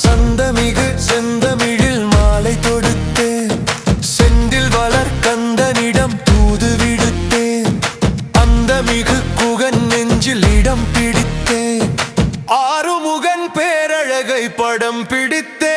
சந்தமிகு செந்தமிழில் மாலை தொடுத்தேன் செந்தில் வளர் கந்தனிடம் தூது விடுத்தேன் அந்த மிகு குகன் நெஞ்சில் இடம் பிடித்தேன் ஆறுமுகன் பேரழகை படம் பிடித்தேன்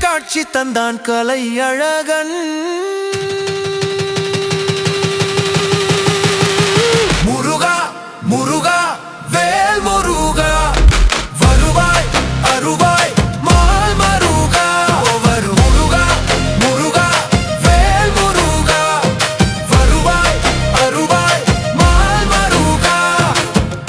காட்சி தந்தான் கலை அழகன்.